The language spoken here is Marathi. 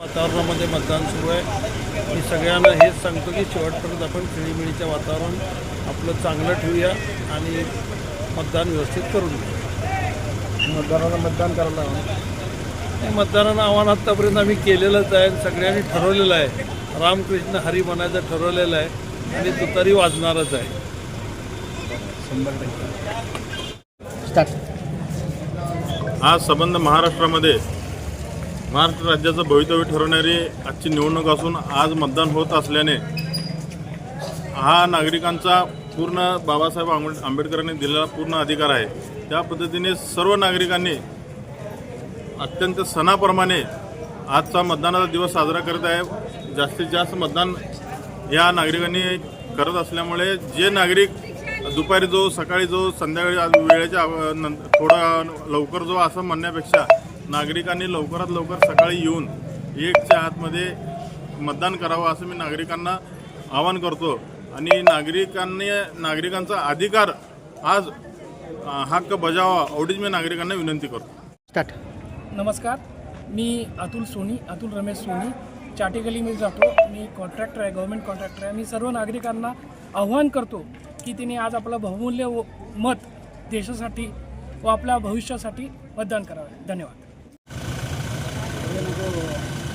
वातावरणामध्ये मतदान सुरू आहे. मी सगळ्यांना हेच सांगतो की शेवटपर्यंत आपण खेळीमेळीचं वातावरण आपलं चांगलं ठेवूया आणि मतदान व्यवस्थित करून घेऊ मतदाराला मतदान करायला हे मतदानानं आव्हान आत्तापर्यंत आम्ही केलेलंच आहे सगळ्यांनी ठरवलेलं आहे. रामकृष्ण हरी म्हणायचं ठरवलेलं आहे आणि तुतारी वाजणारच आहे. शंभर टक्के. स्टार्ट आज संबंध महाराष्ट्रामध्ये महाराष्ट्र राज्याचं भवितव्य ठरवणारी आजची निवडणूक असून आज मतदान होत असल्याने हा नागरिकांचा पूर्ण बाबासाहेब आंबे- आंबेडकरांनी दिलेला पूर्ण अधिकार आहे. त्या पद्धतीने सर्व नागरिकांनी अत्यंत सणाप्रमाणे आजचा मतदानाचा दिवस साजरा करत आहे. जास्तीत जास्त मतदान या नागरिकांनी करत असल्यामुळे जे नागरिक दुपारी जो सकाळी जो संध्याकाळी आज वेळेच्या नंतर थोडा लवकर जो असं म्हणण्यापेक्षा नागरिकांनी लवकरात लवकर सकाळी येऊन एकच्या आतमध्ये मतदान करावं असं मी नागरिकांना आवाहन करतो. आणि नागरिकांनी नागरिकांचा अधिकार आज हक्क बजावा एवढीच मी नागरिकांना विनंती करतो. स्टार्ट. नमस्कार. मी अतुल सोनी अतुल रमेश सोनी. चाटेगलीमध्ये जातो. मी कॉन्ट्रॅक्टर आहे गव्हर्मेंट कॉन्ट्रॅक्टर आहे. मी सर्व नागरिकांना आव्हान करतो की त्यांनी आज आपलं बहुमूल्य व- मत देशासाठी व आपल्या भविष्यासाठी मतदान करावे. धन्यवाद. Oh.